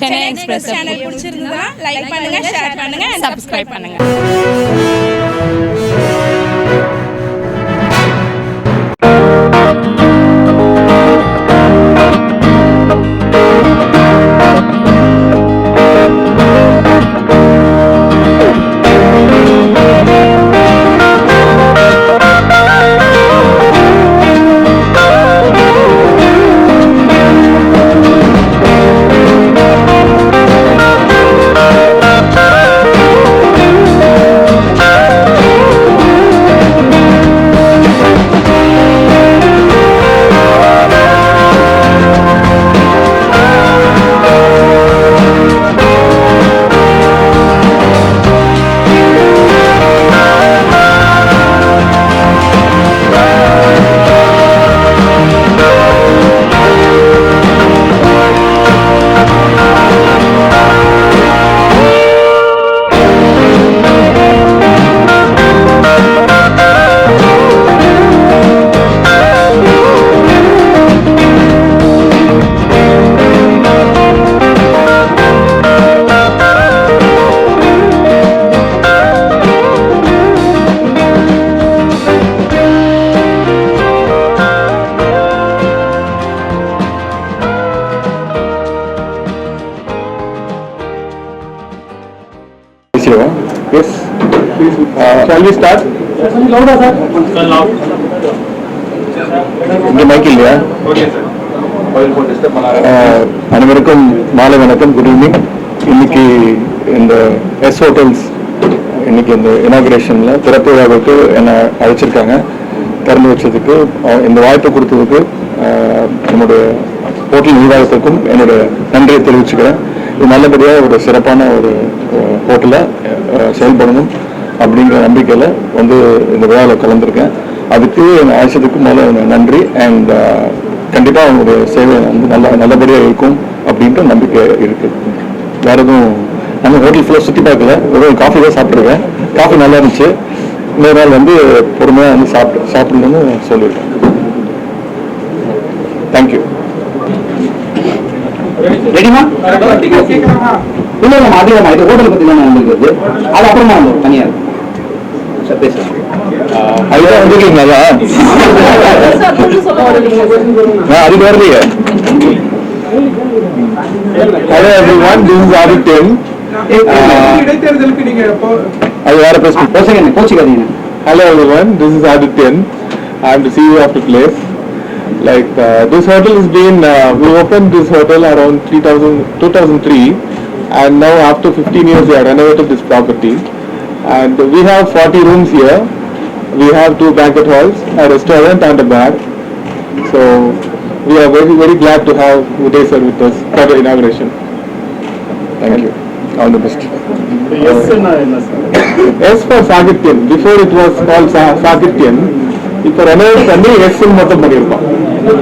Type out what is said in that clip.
Chennai express channel பிடிச்சிருந்தா like பண்ணுங்க share பண்ணுங்க சப்ஸ்கிரைப் பண்ணுங்க. Zero. Yes. Uh, Shall we start? இங்க மைக் இல்லையா uh, அனைவருக்கும் மாலை வணக்கம் குட் ஈவினிங் இன்னைக்கு இந்த எஸ் ஹோட்டல்ஸ் இன்னைக்கு இந்த இனாகிரேஷன்ல திறப்பு விழாவுக்கு என்னை அழைச்சிருக்காங்க திறந்து வச்சதுக்கு uh, இந்த வாய்ப்பு கொடுத்ததுக்கு uh, நம்முடைய ஹோட்டல் நிர்வாகத்துக்கும் என்னுடைய நன்றியை தெரிவிச்சுக்கிறேன் நல்லபடியாக ஒரு சிறப்பான ஒரு ஹோட்டலை செயல்படணும் அப்படிங்கிற நம்பிக்கையில் வந்து இந்த விழாவில் கலந்துருக்கேன். அதுக்கு என்னை மேலே முதல்ல நன்றி. அண்ட் கண்டிப்பாக அவங்களுடைய சேவை வந்து நல்லா நல்லபடியாக இருக்கும் அப்படின்ற நம்பிக்கை இருக்குது வேறு எதுவும் நம்ம ஹோட்டல் ஃபுல்லாக சுற்றி பார்க்கல. வெறும் காஃபி தான் சாப்பிட்ருக்கேன் காஃபி நல்லா இருந்துச்சு. இன்னொரு நாள் வந்து பொறுமையாக வந்து சாப்பிட்டு சாப்பிடணும்னு சொல்லியிருக்கேன். தேங்க்யூ ரெடிமா இல்ல அதிகமா இது ஹோட்டல் பத்தி தான் உங்களுக்கு வருது அது அப்புறமா வந்து தனியா சார் பேசுறேன் அதுதான் வந்துருக்கீங்களா நான் அதுக்கு வரலையே. Hello everyone this is Adityan அது வேற Hello everyone, this is Adityan. I am the CEO of the place. Like uh, this hotel has been, uh, we opened this hotel around 3000, 2003 and now after 15 years we have renovated this property and we have 40 rooms here. We have two banquet halls, a restaurant and a bar. So we are very very glad to have Uday sir with us for the inauguration. Thank you. All the best. Yes for Sahityan before it was call Sahityan இப்போ renovate பண்ணி S மொத்தம் பண்ணியிருக்கோம் இல்ல